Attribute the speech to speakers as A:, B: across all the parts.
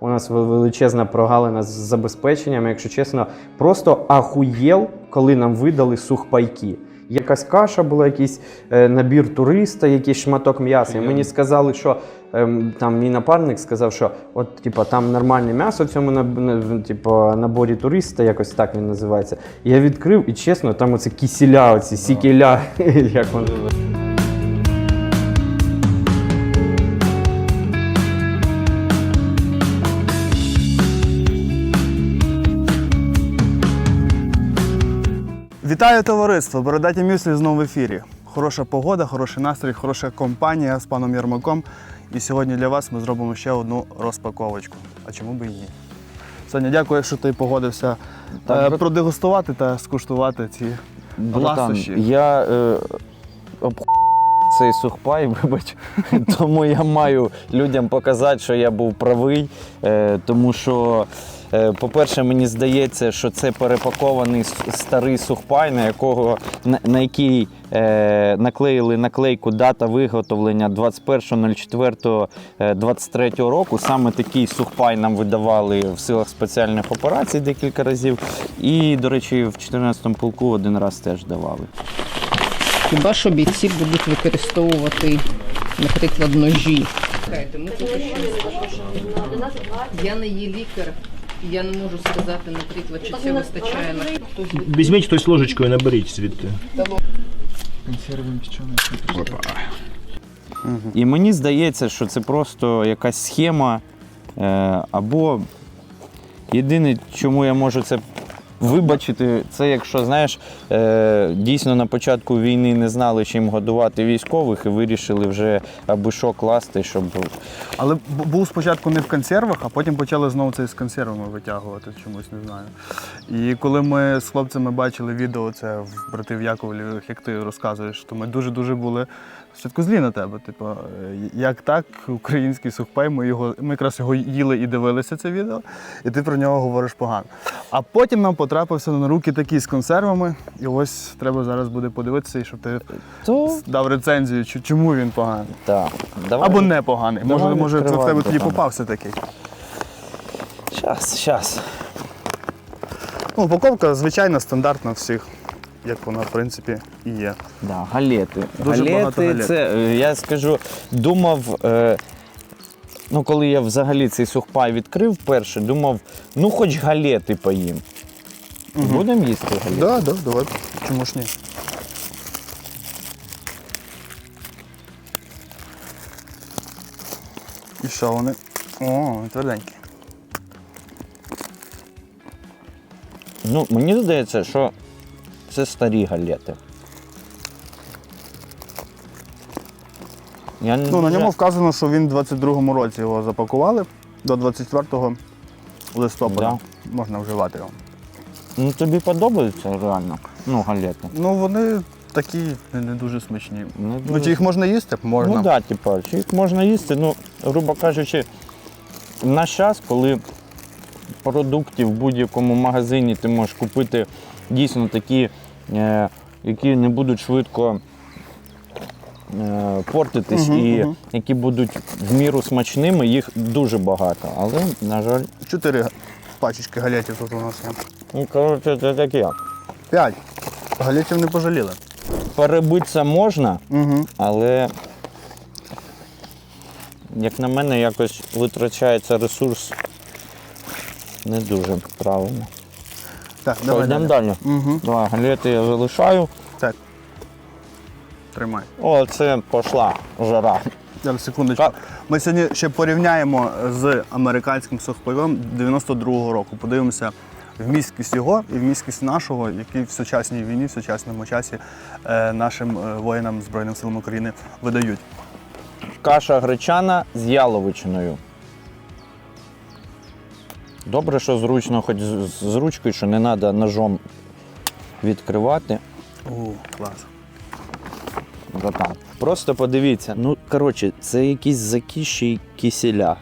A: У нас величезна прогалина з забезпеченням, якщо чесно, просто ахуєл, коли нам видали сухпайки. Якась каша була, якийсь е, набір туриста, якийсь шматок м'яса. І мені сказали, що ем, там мій напарник сказав, що от типа там нормальне м'ясо в цьому на- типа, наборі туриста, якось так він називається. Я відкрив і чесно, там оце кісіля, оці сікіля, як вони.
B: Вітаю товариство! Бородаті Мюслі знову в ефірі. Хороша погода, хороший настрій, хороша компанія з паном Ярмаком. І сьогодні для вас ми зробимо ще одну розпаковочку. А чому би і ні? Соня, дякую, що ти погодився е,
C: брат-
B: продегустувати та скуштувати ці
C: Братан,
B: ласощі.
C: я е, об цей сухпай, вибач, тому я маю людям показати, що я був правий. Е, тому що, по-перше, мені здається, що це перепакований старий сухпай, на якого на, на який е, наклеїли наклейку дата виготовлення 21.04.23 року. Саме такий сухпай нам видавали в силах спеціальних операцій декілька разів. І, до речі, в 14-му полку один раз теж давали.
D: Хіба що бійці будуть використовувати, наприклад, ножі. Чекайте, ми поки що... Я не є лікар, я не можу сказати, наприклад, чи це вистачає на хтось
E: Візьміть хтось ложечкою, наберіть звідти.
C: І мені здається, що це просто якась схема. Е, або єдине, чому я можу це вибачити, це якщо, знаєш, е, дійсно на початку війни не знали, чим годувати військових, і вирішили вже аби що класти, щоб.
B: Але був спочатку не в консервах, а потім почали знову це з консервами витягувати, чомусь не знаю. І коли ми з хлопцями бачили відео це в братів Яковлів, як ти розказуєш, то ми дуже-дуже були спочатку злі на тебе. Типу, е, як так, український сухпай, ми його ми якраз його їли і дивилися це відео, і ти про нього говориш погано. А потім нам потрапився на руки такий з консервами, і ось треба зараз буде подивитися, і щоб ти
C: То
B: дав рецензію, чому він поганий.
C: так. Давай.
B: Або непоганий. Може,
C: Давай
B: може це в тебе тоді попався такий.
C: Щас, щас.
B: Ну, упаковка звичайна, стандартна всіх, як вона, в принципі, і є.
C: Да, галети.
B: Дуже багато
C: галети,
B: галет.
C: це, е, я скажу, думав, е, ну коли я взагалі цей сухпай відкрив перше, думав, ну хоч галети поїм. Будемо їсти галети?
B: Так, да, да, давай. Чому ж ні? І що вони? О, тверденькі.
C: Ну, мені здається, що це старі галети. Я не
B: Ну, на ньому вказано, що він в 22-му році його запакували до 24 листопада. Можна вживати його.
C: Ну тобі подобаються реально? Ну, галети.
B: Ну, вони такі не, не дуже смачні.
C: Не
B: Ну, чи їх можна їсти? Можна.
C: Ну так, да, типа, чи їх можна їсти, ну, грубо кажучи, в наш час, коли продуктів в будь-якому магазині ти можеш купити дійсно такі, які не будуть швидко е, портитись
B: Мгм,
C: і
B: мгм.
C: які будуть в міру смачними, їх дуже багато. Але, на жаль,
B: Чотири пачечки галетів тут у нас є.
C: ну, коротше, це таке.
B: П'ять. Галетів не пожаліли.
C: Перебитися можна,
B: Угу.
C: але, як на мене, якось витрачається ресурс не дуже правильно.
B: Так,
C: Що,
B: давай
C: йдемо
B: далі. Угу.
C: Давай, галети я залишаю.
B: Так. Тримай.
C: О, це пішла жара.
B: Зараз секундочку. Ми сьогодні ще порівняємо з американським сухпайом 92-го року. Подивимося вмісткість його і вмісткість нашого, який в сучасній війні, в сучасному часі е, нашим е, воїнам Збройним силам України видають.
C: Каша гречана з яловичиною. Добре, що зручно, хоч з, ручкою, що не треба ножом відкривати.
B: О, клас.
C: Братан. Просто подивіться. Ну, коротше, це якісь закіші киселя.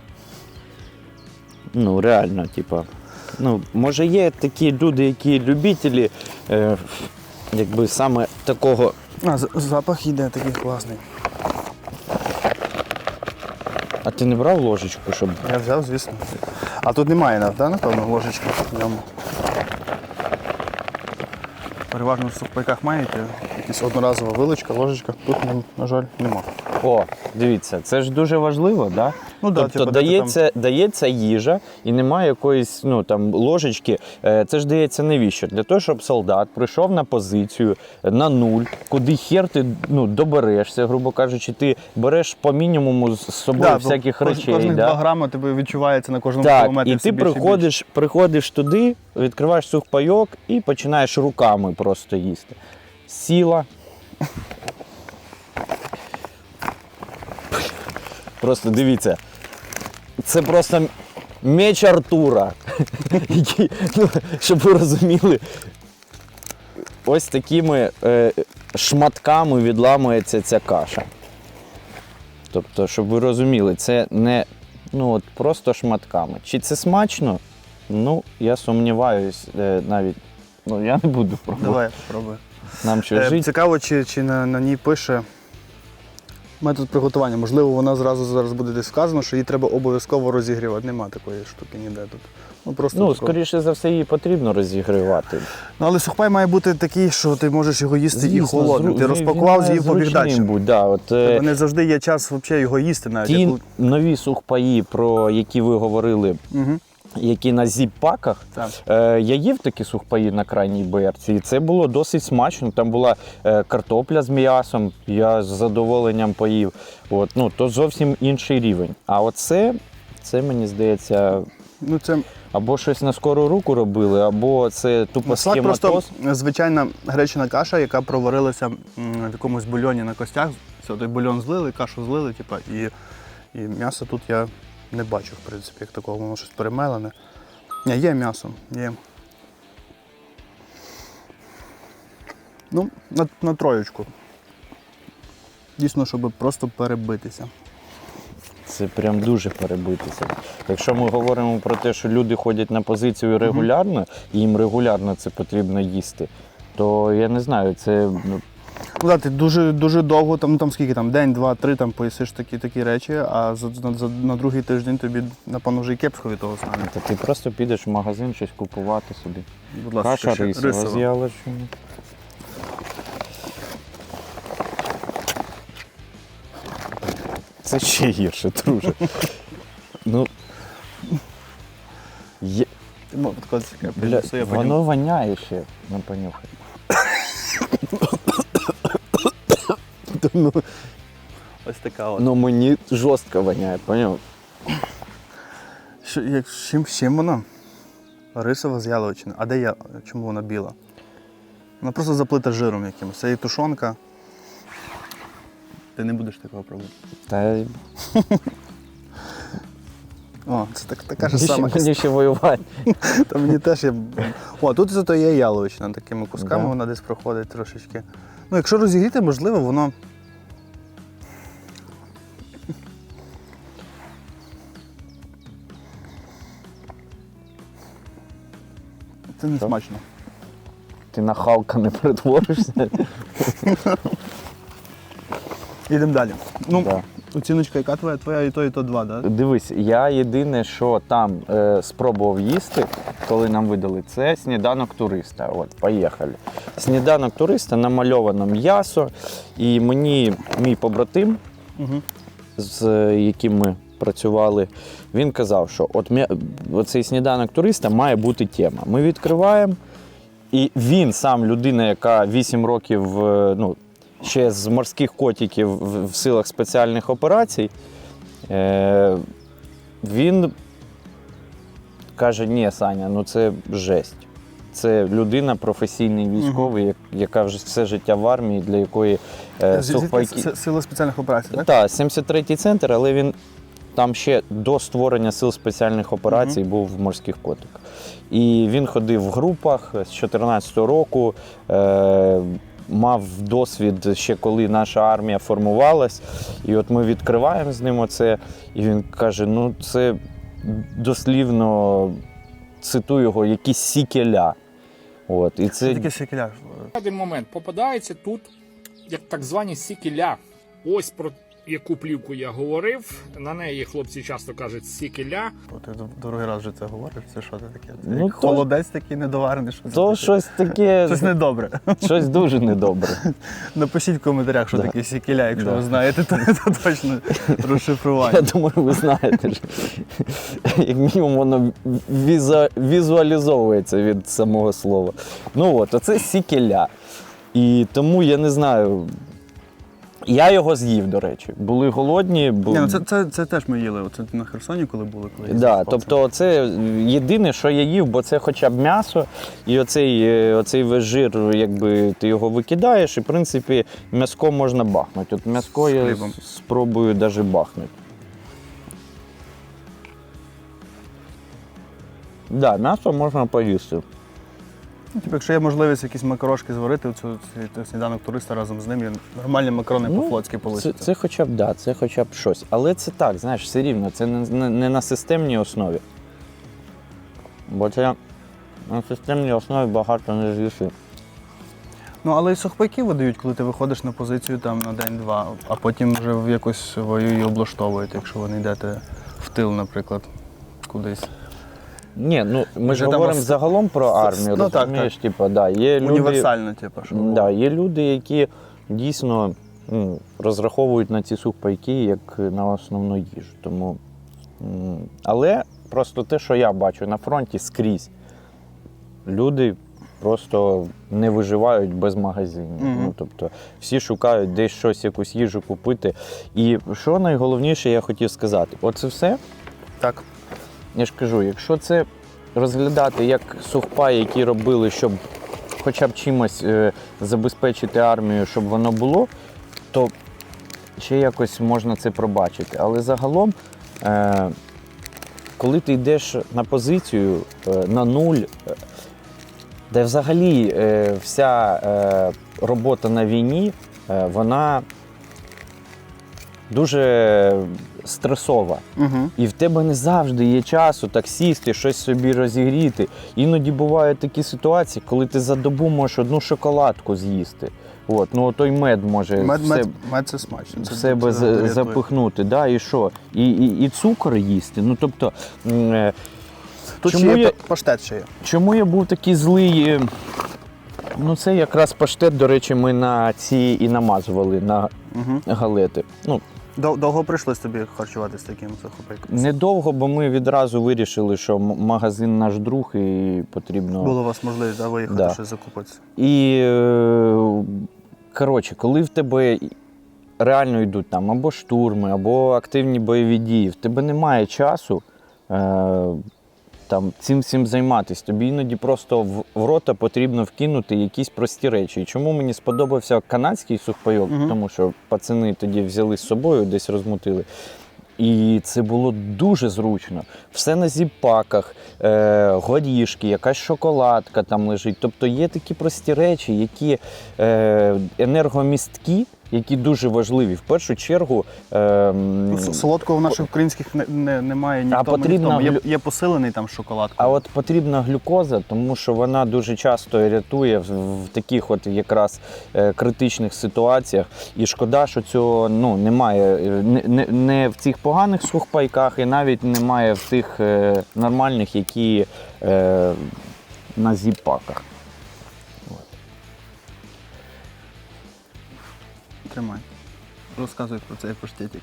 C: Ну, реально, типа. Ну, може, є такі люди, які любителі, е, якби саме такого
B: А, запах йде такий класний.
C: А ти не брав ложечку, щоб.
B: Я взяв, звісно. А тут немає, так, да, напевно, ложечки в ньому. Переважно в сухпайках маєте якісь одноразова виличка, ложечка. Тут, на- жаль, нема.
C: О, дивіться, це ж дуже важливо, да?
B: Ну да,
C: тобто
B: типу, де ти
C: дається, дається їжа і немає якоїсь ну, там, ложечки. Е, Це ж дається навіщо? Для того, щоб солдат прийшов на позицію е, на нуль, куди хер ти ну, доберешся, грубо кажучи, ти береш по мінімуму з собою
B: бо
C: всяких
B: кож-
C: речей.
B: Кожних
C: да?
B: 2 грами тебе відчувається на кожному
C: Так,
B: кілометрі.
C: і ти
B: більше і більше.
C: приходиш, приходиш туди, відкриваєш сухпайок і починаєш руками просто їсти. Сіла. Просто дивіться. Це просто меч Артура. Який, ну, щоб ви розуміли, ось такими е, шматками відламується ця каша. Тобто, щоб ви розуміли, це не ну, от просто шматками. Чи це смачно? Ну, я сумніваюсь, е, навіть. Ну, я не буду пробувати.
B: Давай я попробую.
C: Нам що
B: Е,
C: жити?
B: Цікаво, чи, чи на, на ній пише метод приготування. Можливо, вона зразу зараз буде десь вказано, що її треба обов'язково розігрівати. Нема такої штуки ніде тут. Ну, просто
C: Ну, скоріше за все, її потрібно розігрівати.
B: ну, але сухпай має бути такий, що ти можеш його їсти і холодним.
C: зру-
B: Ти розпакував, з'їв, побіг далі.
C: Да, от, е,
B: Тебе не завжди є час взагалі його їсти навіть.
C: ті
B: Яку...
C: нові сухпаї, про які ви говорили,
B: Угу.
C: Які на зіп-паках, Е, я їв такі сухпаї на крайній БРці, і це було досить смачно. Там була е, картопля з м'ясом, я з задоволенням поїв. От, ну, то зовсім інший рівень. А оце, це мені здається,
B: Ну, це
C: або щось на скору руку робили, або це тупо
B: Маслак
C: схематоз.
B: просто звичайна гречана каша, яка проварилася м, в якомусь бульйоні на костях. Все, той бульйон злили, кашу злили, типа, і, і м'яса тут я не бачу, в принципі, як такого, воно щось перемелене. Ні, є м'ясо, є. Ну, на, на троєчку. Дійсно, щоб просто перебитися.
C: Це прям дуже перебитися. Якщо ми говоримо про те, що люди ходять на позицію регулярно, і їм регулярно це потрібно їсти, то я не знаю, це ну,
B: Ну, ти дуже, дуже довго, там, ну, там скільки там, день, два, три там поїсиш такі, такі речі, а за, за, за, на другий тиждень тобі, напевно, вже і кепсько від того стане.
C: Та ти просто підеш в магазин щось купувати собі.
B: Будь ласка,
C: Каша
B: ще
C: рисова
B: рисова.
C: з. Це ще гірше, друже. ну. Є...
B: Ну, таке цікаве,
C: Бля, воно воняє ще, не понюхай. ну,
B: Ось така от.
C: ну мені жорстко воняє, поняв?
B: Що, як, з чим, з чим вона? Рисова з яловичини. А де я? Чому вона біла? Вона просто заплита жиром якимось. Це і тушонка. Ти не будеш такого пробувати.
C: Та
B: О, це так, така ж сама.
C: мені ще воювати.
B: Та мені теж є. О, тут зато є яловичина такими кусками,
C: Да.
B: вона десь проходить трошечки. Ну, якщо розігріти, можливо, воно. Це не смачно.
C: Ти на Халка не перетворишся.
B: Йдемо далі. Ну,
C: Да.
B: оціночка, яка твоя? Твоя і то, і то два, так? Да?
C: Дивись, я єдине, що там е, спробував їсти, коли нам видали, це сніданок туриста. От, поїхали. Сніданок туриста намальовано м'ясо, і мені мій побратим,
B: Угу.
C: з яким ми працювали, він казав, що от оцей сніданок туриста має бути тема. Ми відкриваємо, і він сам людина, яка 8 років е, ну, ще з морських котиків в, силах спеціальних операцій. Е, він каже: ні, Саня, ну це жесть. Це людина, професійний військовий, як- яка вже все життя в армії, для якої е, сухпайки.
B: Сили спеціальних операцій, так?
C: Так, 73-й центр, але він там ще до створення сил спеціальних операцій був в морських котиках. І він ходив в групах з 2014 року. Е- Мав досвід ще коли наша армія формувалась. І от ми відкриваємо з ним оце, і він каже: ну, це дослівно цитую його, якісь сікеля. От, і
B: Це таке секеляр.
F: один момент попадається тут як так звані сікіля. Ось про яку плівку я говорив. На неї хлопці часто кажуть сікеля.
B: О, Ти другий раз вже це говориш. Це що це таке? Це
C: Ну,
B: як
C: то-
B: холодець такий недоварений. Що це
C: То
B: таке?
C: щось таке,
B: Щось недобре.
C: щось дуже недобре.
B: Напишіть в коментарях, що
C: Да.
B: таке сікеля, якщо
C: Да.
B: ви знаєте, то, то точно розшифрування.
C: Я думаю, ви знаєте, що як мінімум воно віза, візуалізовується від самого слова. Ну от, оце сікеля. І тому я не знаю. Я його з'їв, до речі. Були голодні, бо.
B: Ні, ну це, це, це теж ми їли. Оце на Херсоні, коли були, коли
C: Да, тобто це єдине, що я їв, бо це хоча б м'ясо, і оцей, е, оцей весь жир, якби ти його викидаєш, і в принципі м'яско можна бахнути. От м'яско я
B: хлібом.
C: спробую навіть бахнути. Да, м'ясо можна поїсти.
B: Ну, типу, якщо є можливість якісь макарошки зварити, оцю цей сніданок туриста разом з ним, і нормальні макарони
C: Ну,
B: по-флотськи
C: Це, це хоча б да, це хоча б щось. Але це так, знаєш, все рівно, це не, не, не на системній основі. Бо це на системній основі багато не з'їси.
B: Ну, але й сухпайки видають, коли ти виходиш на позицію там на день-два, а потім вже в якось свою і облаштовують, якщо ви не йдете в тил, наприклад, кудись.
C: Ні, ну ми ж
B: Вже там
C: говоримо
B: ос-
C: загалом про армію,
B: Ну, так,
C: розумієш, типу, да, є люди,
B: Універсально, типу, що
C: да, є люди, які дійсно ну, розраховують на ці сухпайки як на основну їжу. Тому, м, але просто те, що я бачу на фронті скрізь, люди просто не виживають без магазинів.
B: Мгм.
C: Ну, тобто всі шукають десь щось, якусь їжу купити. І що найголовніше, я хотів сказати, оце все
B: Так.
C: Я ж кажу, якщо це розглядати як сухпай, які робили, щоб хоча б чимось е, забезпечити армію, щоб воно було, то ще якось можна це пробачити. Але загалом, е, коли ти йдеш на позицію е, на нуль, де взагалі вся робота на війні, вона дуже стресова.
B: Угу.
C: І в тебе не завжди є часу так сісти, щось собі розігріти. Іноді бувають такі ситуації, коли ти за добу можеш одну шоколадку з'їсти. От, ну той мед може
B: Мед,
C: в
B: мед,
C: себе,
B: мед це смачно.
C: в
B: Це,
C: себе
B: це
C: запихнути. Да, і що? І, і, і цукор їсти. Ну тобто, е,
B: Тут
C: чому
B: ще є
C: я-
B: я... паштет ще є.
C: чому я був такий злий? е, Ну, це якраз паштет, до речі, ми на ці і намазували на
B: Угу.
C: галети. Ну,
B: Довго прийшлось тобі харчуватися таким сухопайком?
C: недовго, бо ми відразу вирішили, що м- магазин наш друг і потрібно.
B: Було у вас можливість да, виїхати
C: Да.
B: щось закупитися.
C: І е, коротше, коли в тебе реально йдуть там або штурми, або активні бойові дії, в тебе немає часу е, там, цим всім займатися. Тобі іноді просто в, в рота потрібно вкинути якісь прості речі. І чому мені сподобався канадський сухпайок,
B: Мгм.
C: тому що пацани тоді взяли з собою, десь розмутили. І це було дуже зручно. Все на зіпаках, е, горішки, якась шоколадка там лежить. Тобто є такі прості речі, які е, енергомісткі, які дуже важливі. В першу чергу. Е,
B: Ну, Солодкого в наших українських не, не, немає ні
C: А
B: в тому, ні в тому. Є, є посилений там шоколад.
C: А от потрібна глюкоза, тому що вона дуже часто рятує в, в таких от якраз е, критичних ситуаціях. І шкода, що цього ну, немає е, не, не, не в цих поганих сухпайках, і навіть немає в тих е, нормальних, які е, на зіпаках.
B: Тримай. Розказуй про цей паштетик.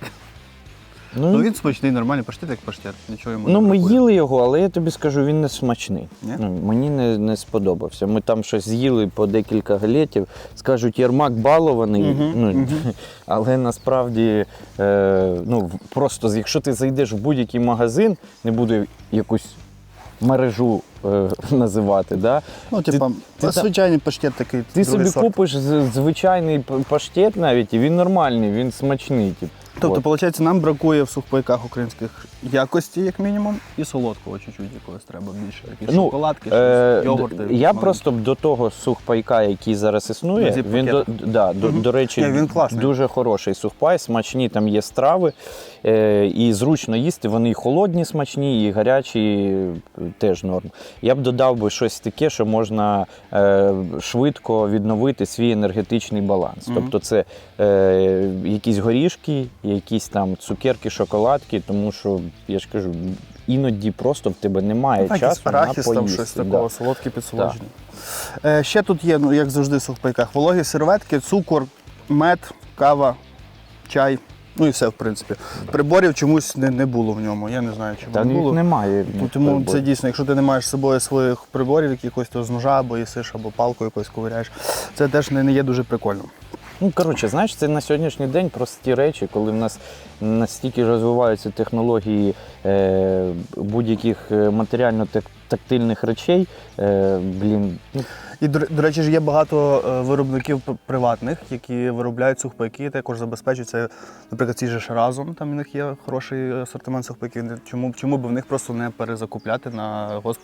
C: Ну,
B: Ну він смачний, нормальний паштет, як паштет. Нічого йому
C: Ну,
B: не
C: ми
B: бракує.
C: їли його, але я тобі скажу, він не смачний.
B: Ні?
C: Ну, мені не, не сподобався. Ми там щось з'їли по декілька галетів. Скажуть, Єрмак балований.
B: Мгм,
C: ну,
B: мгм.
C: Але насправді, е, ну, просто якщо ти зайдеш в будь-який магазин, не буду якусь мережу називати, да?
B: Ну, типа,
C: ти та-
B: звичайний паштет такий.
C: ти собі
B: сорт.
C: купиш звичайний паштет навіть, і він нормальний, він смачний. Тип.
B: Тобто,
C: От.
B: виходить, нам бракує в сухпайках українських якості, як мінімум, і солодкого чуть-чуть якогось треба більше. Якісь
C: Ну,
B: шоколадки,
C: Е,
B: йогурти.
C: я
B: маленькі.
C: просто до того сухпайка, який зараз існує,
B: На
C: він до, да, до,
B: Мгм.
C: до речі,
B: Ні, він класний.
C: дуже хороший сухпай, смачні там є страви, е, і зручно їсти. Вони і холодні смачні, і гарячі е, теж норм. Я б додав би щось таке, що можна е, швидко відновити свій енергетичний баланс.
B: Мгм.
C: Тобто це е, якісь горішки, якісь там цукерки, шоколадки, тому що я ж кажу, іноді просто в тебе немає
B: Так,
C: часу
B: арахіс,
C: на
B: там
C: поїсти.
B: щось
C: да.
B: такого, солодке підсолодження. Е, ще тут є, ну як завжди в сухпайках, вологі серветки, цукор, мед, кава, чай. Ну і все, в принципі. Приборів чомусь не, не було в ньому. Я не знаю, чому
C: Та
B: не було.
C: немає.
B: Ну, Тому
C: бо-
B: це дійсно, якщо ти не маєш з собою своїх приборів, якихось то з ножа або їсиш, або палкою якось ковиряєш, це теж не, не є дуже прикольно.
C: Ну, коротше, знаєш, це на сьогоднішній день прості речі, коли в нас настільки розвиваються технології будь-яких е, матеріально-тактильних речей. Е, блін, ну,
B: І, до, речі, ж є багато е, виробників приватних, які виробляють сухпайки, також забезпечують це, наприклад, ці ж разом, там у них є хороший асортимент сухпайків. Чому, чому б в них просто не перезакупляти на госп...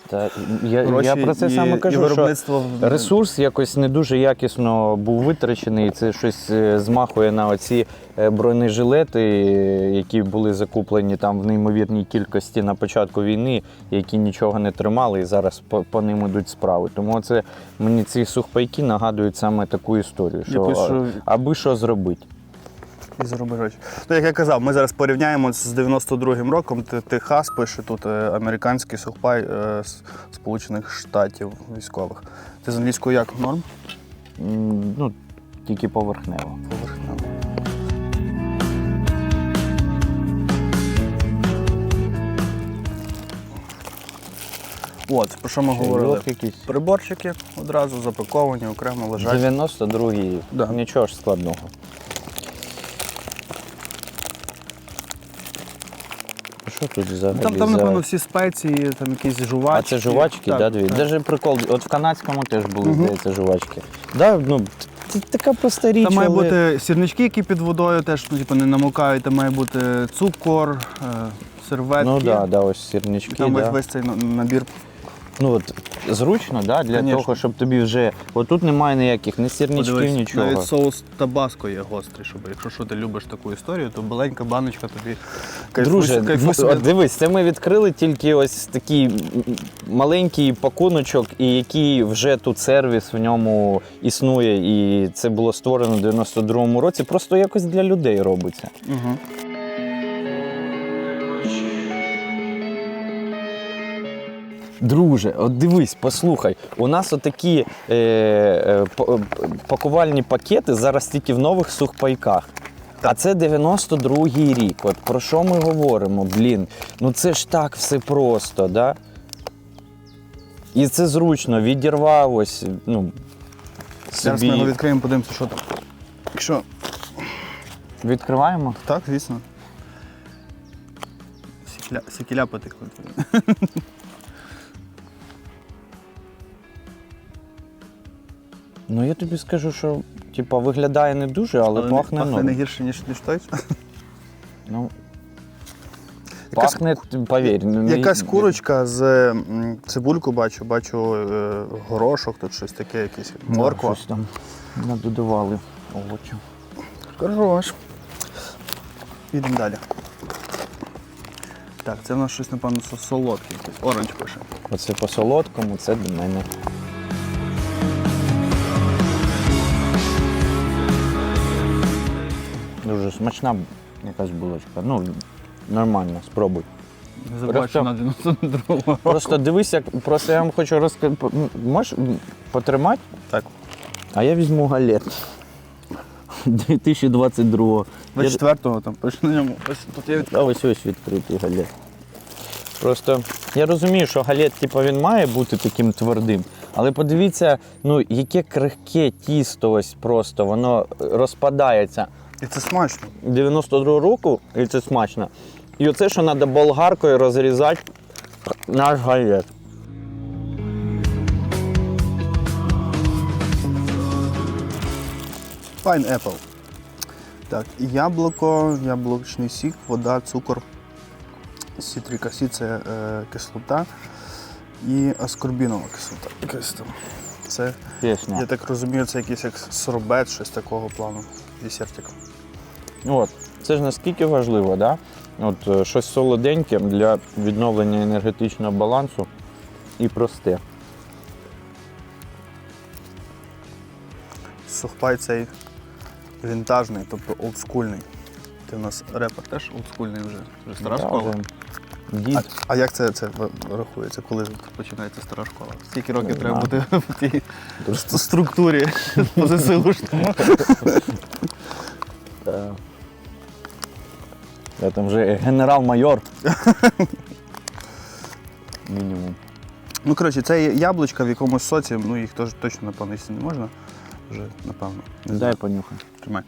C: я,
B: гроші
C: я про це
B: і,
C: саме кажу, що
B: виробництво в-
C: ресурс якось не дуже якісно був витрачений. Це щось е, змахує на оці е, бронежилети, е, які були закуплені там в неймовірній кількості на початку війни, які нічого не тримали, і зараз по, по ним ідуть справи. Тому це мені ці сухпайки нагадують саме таку історію, що,
B: що-
C: аби що зробити.
B: і зароби гроші. Ну, як я казав, ми зараз порівняємо з 92-м роком. Т- Техас пише тут е, американський сухпай е, з Сполучених Штатів військових. Це з англійською як норм?
C: М, Ну, тільки поверхнево.
B: От, про що ми говорили?
C: Чайок якийсь.
B: Приборчики одразу запаковані, окремо лежать.
C: 92-й.
B: Да.
C: Нічого ж складного. Що тут взагалі?
B: Там, там
C: за-
B: напевно, всі спеції, там якісь жувачки.
C: А це жувачки,
B: Так,
C: да, дві.
B: так.
C: Даже прикол, от в канадському теж були, здається, жувачки. Да, ну, це така проста річ.
B: Там має
C: але-
B: бути сірнички, які під водою теж ну, типу, не намокають, там має бути цукор, е, серветки.
C: Ну так, да, да, ось сірнички.
B: Там
C: да.
B: весь, весь цей на- набір.
C: Ну, от, зручно, да, для
B: Конечно.
C: того, щоб тобі вже. Отут немає ніяких ні сірничків,
B: Подивись,
C: нічого.
B: Навіть соус табаско є гострий, щоб якщо що ти любиш таку історію, то маленька баночка тобі
C: Друже, ну, от дивись, це ми відкрили тільки ось такий маленький пакуночок, і який вже тут сервіс в ньому існує, і це було створено в 92-му році. Просто якось для людей робиться.
B: Угу.
C: Друже, от дивись, послухай, у нас отакі е, е, е, пакувальні пакети зараз тільки в нових сухпайках. А це 92-й рік. От про що ми говоримо? Блін, ну це ж так все просто, да? І це зручно, відірвав ось, ну.
B: Зараз ми його відкриємо, подивимося, що там. Якщо
C: відкриваємо.
B: так, звісно. Сікіля потекли.
C: Ну я тобі скажу, що типа виглядає не дуже, але,
B: не-
C: пахне,
B: пахне не гірше, ніж, ніж той.
C: Ну,
B: Якась-
C: пахне, повір. ну, не-
B: Якась курочка з м, цибульку бачу, бачу е, горошок, тут щось таке, якесь
C: Да,
B: морква.
C: щось там надодавали овочів.
B: Хорош. Ідемо далі. Так, це в нас щось, напевно, со- солодке якесь. Оранж пише.
C: Оце по солодкому, це до мене. Дуже смачна якась булочка. Ну, нормально, спробуй.
B: Не що на 92
C: Просто дивись, як просто я вам хочу розказати. Можеш потримати?
B: Так.
C: А я візьму галет. 2022.
B: 24-го там пише на ньому. Ось тут є
C: А ось ось відкритий галет. Просто я розумію, що галет, типу, він має бути таким твердим, але подивіться, ну, яке крихке тісто ось просто, воно розпадається.
B: І це смачно.
C: 92 року, і це смачно. І оце, що треба болгаркою розрізати наш галет.
B: Pineapple. Так, яблуко, яблучний сік, вода, цукор, сітрик асід це е, кислота і аскорбінова кислота. Якась там. Це,
C: Пісня.
B: я так розумію, це якийсь як сорбет, щось такого плану. Десертик.
C: От. Це ж наскільки важливо, да? От е, щось солоденьке для відновлення енергетичного балансу і просте.
B: Сухпай цей вінтажний, тобто олдскульний. Ти у нас репер теж олдскульний вже, вже стара
C: Да,
B: школа.
C: Дід.
B: а як це, це рахується, коли починається стара школа? Скільки років
C: Не
B: треба
C: знаю.
B: бути в тій структурі поза силу штурму?
C: Та... Я там вже генерал-майор. Мінімум.
B: Ну, коротше, це яблучка в якомусь соці, ну їх теж точно, напевно, їсти не можна. Вже, напевно. Не
C: Дай понюхай.
B: Тримай.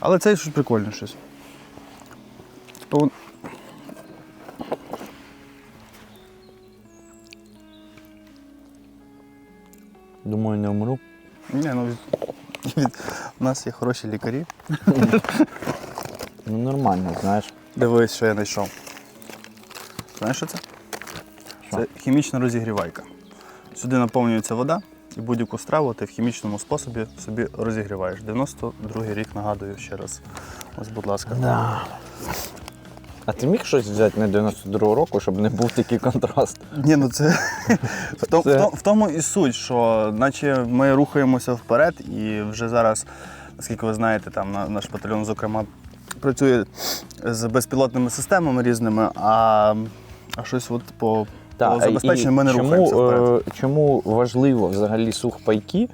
B: Але це щось прикольне щось. Типу,
C: Думаю, не умру.
B: Ні, ну, від, у нас є хороші лікарі.
C: Ну нормально, знаєш.
B: Дивись, що я знайшов. Знаєш, що це?
C: Що?
B: Це хімічна розігрівайка. Сюди наповнюється вода, і будь-яку страву ти в хімічному способі собі розігріваєш. 92-й рік нагадую ще раз. Ось, будь ласка.
C: Да. А ти міг щось взяти не 92-го року, щоб не був такий контраст?
B: Ні, ну це в, тому,
C: Це-
B: В, в тому і суть, що наче ми рухаємося вперед, і вже зараз, наскільки ви знаєте, там наш батальйон, зокрема, працює з безпілотними системами різними, а, а щось от по, по забезпеченню ми не
C: чому,
B: рухаємося вперед.
C: е, чому важливо взагалі сухпайки?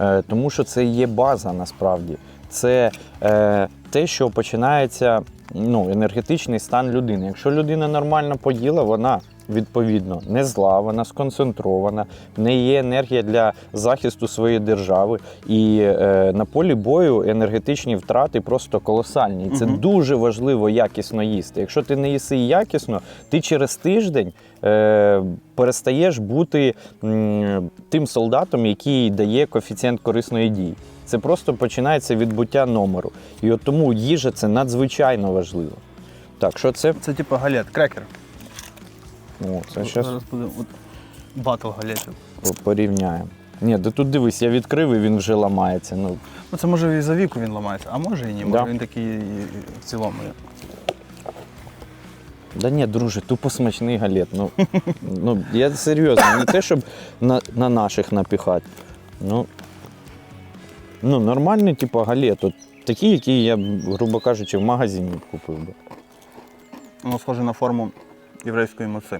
C: Е, тому що це є база насправді. Це е, те, що починається ну, енергетичний стан людини. Якщо людина нормально поїла, вона відповідно не зла, вона сконцентрована, в неї є енергія для захисту своєї держави. І е, на полі бою енергетичні втрати просто колосальні. І Це
B: Мгм.
C: дуже важливо якісно їсти. Якщо ти не їси якісно, ти через тиждень е, перестаєш бути м, тим солдатом, який дає коефіцієнт корисної дії. Це просто починається відбуття номеру. І от тому їжа це надзвичайно важливо. Так, що це?
B: Це типу галет, крекер.
C: О, це зараз
B: Зараз буде от, батл галетів.
C: порівняємо. Ні, да тут дивись, я відкрив і він вже ламається. Ну,
B: Ну це може і за віку він ламається, а може і ні, може
C: Да.
B: він такий і- і в цілому. є.
C: Да ні, друже, тупо смачний галет. Ну, ну я серйозно, не те, щоб на, на наших напіхати. Ну, ну нормальний, типу, галет. От, такі, які я, грубо кажучи, в магазині купив би.
B: Воно схоже на форму єврейської моци.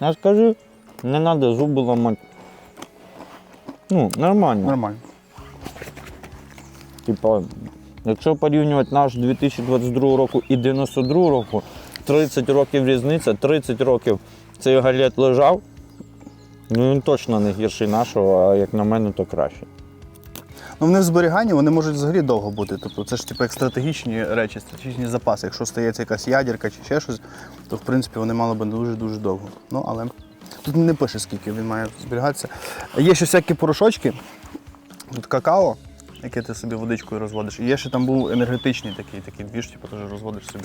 C: Я скажу, не треба зуби ламати. Ну, нормально.
B: Нормально.
C: Типа, якщо порівнювати наш 2022 року і 92 року, 30 років різниця, 30 років цей галет лежав. Ну він точно не гірший нашого, а як на мене, то краще.
B: Ну, вони в зберіганні вони можуть взагалі довго бути. Тобто це ж типу як стратегічні речі, стратегічні запаси. Якщо стається якась ядерка чи ще щось, то в принципі вони мали би дуже-дуже довго. Ну, але тут не пише, скільки він має зберігатися. Є ще всякі порошочки, тут какао, яке ти собі водичкою розводиш. І є ще там був енергетичний такий, такий двіж, типу, теж розводиш собі.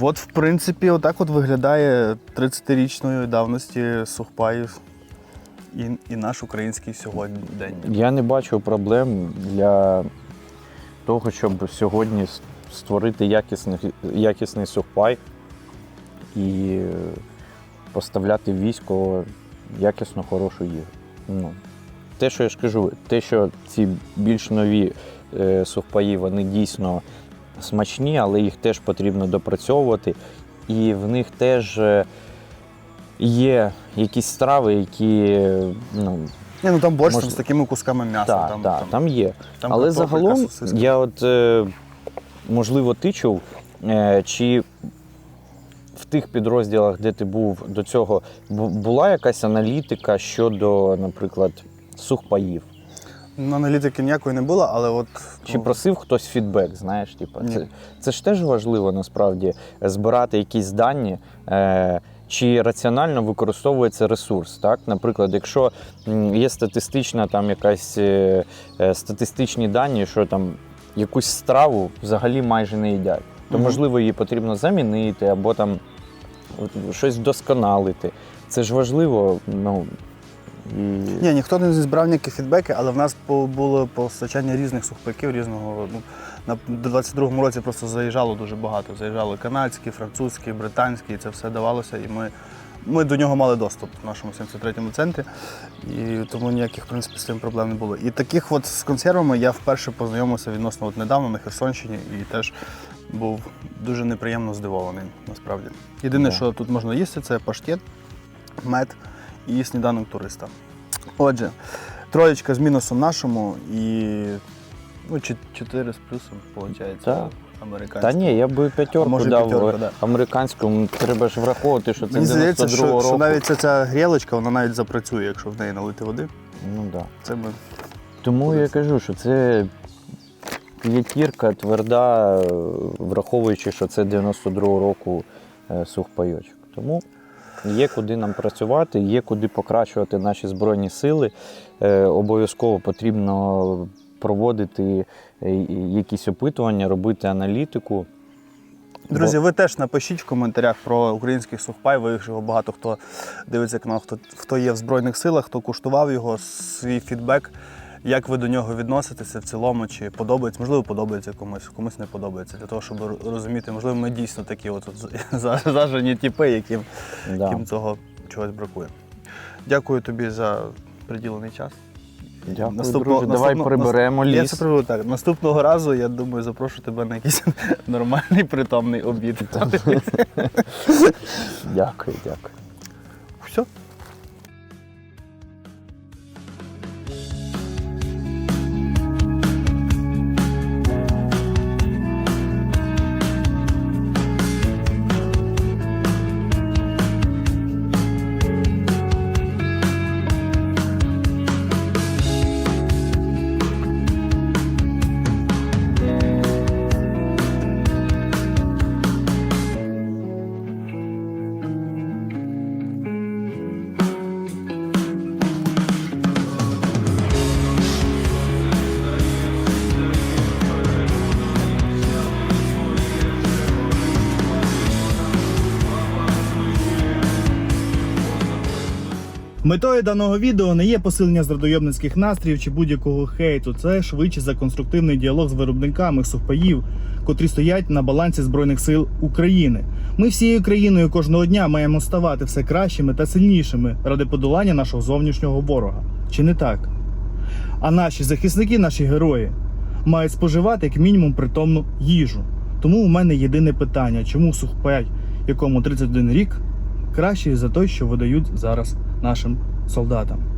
B: От, в принципі, отак от виглядає 30-річної давності сухпай і, і наш український сьогодні.
C: Я не бачу проблем для того, щоб сьогодні створити якісний, якісний сухпай і е, поставляти в військо якісно хорошу їжу. Ну, те, що я ж кажу, те, що ці більш нові е, сухпаї, вони дійсно смачні, але їх теж потрібно допрацьовувати. І в них теж е, є якісь страви, які ну,
B: Ні, ну там борщ
C: Можна-
B: там з такими кусками м'яса.
C: так,
B: там,
C: так,
B: там,
C: там є.
B: там
C: Але
B: картопелька,
C: загалом я от е, можливо ти чув, е, чи в тих підрозділах, де ти був до цього, бу- була якась аналітика щодо, наприклад, сухпаїв?
B: Ну, аналітики ніякої не було, але от.
C: Чи
B: ну,
C: просив хтось фідбек, знаєш? Типу,
B: Ні.
C: це, це ж теж важливо насправді збирати якісь дані. Е, чи раціонально використовується ресурс? Так? Наприклад, якщо є статистична там якась е, е, статистичні дані, що там якусь страву взагалі майже не їдять, то можливо її потрібно замінити або там щось вдосконалити. Це ж важливо. Ну, і...
B: Ні, ніхто не збирав ніякі фідбеки, але в нас було постачання різних сухпайків, різного. Ну, на 22-му році просто заїжджало дуже багато. Заїжджали канадські, французькі, британські, і це все давалося. І ми ми до нього мали доступ в нашому 73-му центрі, і тому ніяких в принципі з цим проблем не було. І таких от з консервами я вперше познайомився відносно от недавно на Херсонщині і теж був дуже неприємно здивований насправді. Єдине,
C: Да.
B: що тут можна їсти, це паштет, мед і сніданок туриста. Отже, троєчка з мінусом нашому і ну, 4 з плюсом, виходить,
C: Так.
B: американський.
C: Та ні, я би
B: А
C: п'ятерку
B: може,
C: дав
B: п'ятерка, да.
C: американську. Ну, Треба ж враховувати, що це
B: Мені здається,
C: 92
B: що,
C: року.
B: що навіть ця, ця грілочка, вона навіть запрацює, якщо в неї налити води.
C: Ну, да.
B: Це ми
C: Тому я кажу, що це п'ятірка тверда, е, враховуючи, що це 92-го року е, сухпайочок. Тому є куди нам працювати, є куди покращувати наші збройні сили. Е, Обов'язково потрібно проводити е, якісь опитування, робити аналітику.
B: Друзі, ви теж напишіть в коментарях про український сухпай. Ви його багато хто дивиться канал, хто, хто є в Збройних силах, хто куштував його, свій фідбек. Як ви до нього відноситеся в цілому, чи подобається, можливо, подобається комусь, комусь не подобається, для того, щоб розуміти, можливо, ми дійсно такі от зажені тіпи, яким,
C: Да.
B: яким цього чогось бракує. Дякую тобі за приділений час.
C: Дякую,
B: Наступного-
C: друже. Давай приберемо
B: Я це приберу так. Наступного разу, я думаю, запрошу тебе на якийсь нормальний притомний обід.
C: Дякую, дякую.
B: Все.
G: Метою даного відео не є посилення зрадойобницьких настроїв чи будь-якого хейту. Це швидше за конструктивний діалог з виробниками сухпаїв, котрі стоять на балансі Збройних сил України. Ми всією країною кожного дня маємо ставати все кращими та сильнішими ради подолання нашого зовнішнього ворога. Чи не так? А наші захисники, наші герої, мають споживати як мінімум притомну їжу. Тому у мене єдине питання: чому сухпай, якому 31 рік, кращий за той, що видають зараз нашим солдатам.